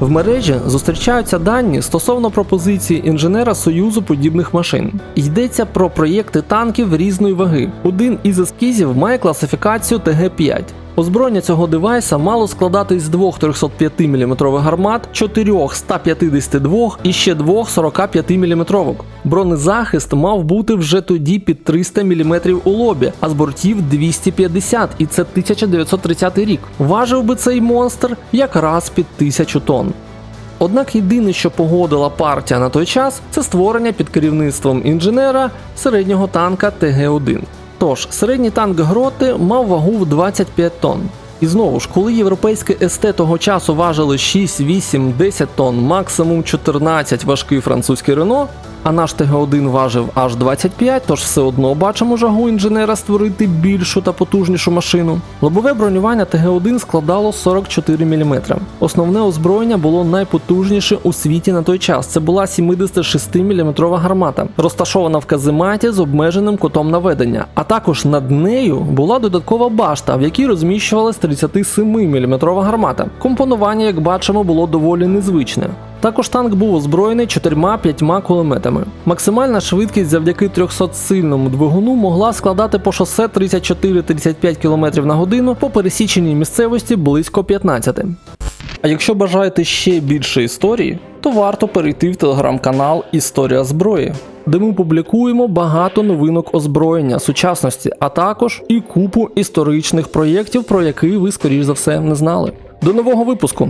В мережі зустрічаються дані стосовно пропозиції інженера Союзу подібних машин. Йдеться про проєкти танків різної ваги. Один із ескізів має класифікацію ТГ-5. Озброєння цього девайса мало складатись з двох 305 мм гармат, чотирьох 152 і ще двох 45 мм. Бронезахист мав бути вже тоді під 300 мм у лобі, а з бортів 250, і це 1930 рік. Важив би цей монстр якраз під 1000 тонн. Однак єдине, що погодила партія на той час, це створення під керівництвом інженера середнього танка ТГ-1. Тож, середній танк гроти мав вагу в 25 тонн. І знову ж, коли європейські СТ того часу важили 6, 8, 10 тонн, максимум 14 важкий французький Рено, а наш ТГ-1 важив аж 25, тож все одно бачимо жагу інженера створити більшу та потужнішу машину. Лобове бронювання ТГ-1 складало 44 мм. Основне озброєння було найпотужніше у світі на той час. Це була 76 мм гармата, розташована в казематі з обмеженим кутом наведення. А також над нею була додаткова башта, в якій розміщувалась 37 мм гармата. Компонування, як бачимо, було доволі незвичне. Також танк був озброєний 4-5 кулеметами. Максимальна швидкість завдяки 300-сильному двигуну могла складати по шосе 34-35 км на годину по пересіченій місцевості близько 15. А якщо бажаєте ще більше історії, то варто перейти в телеграм-канал Історія зброї, де ми публікуємо багато новинок озброєння сучасності, а також і купу історичних проєктів, про які ви, скоріш за все, не знали. До нового випуску!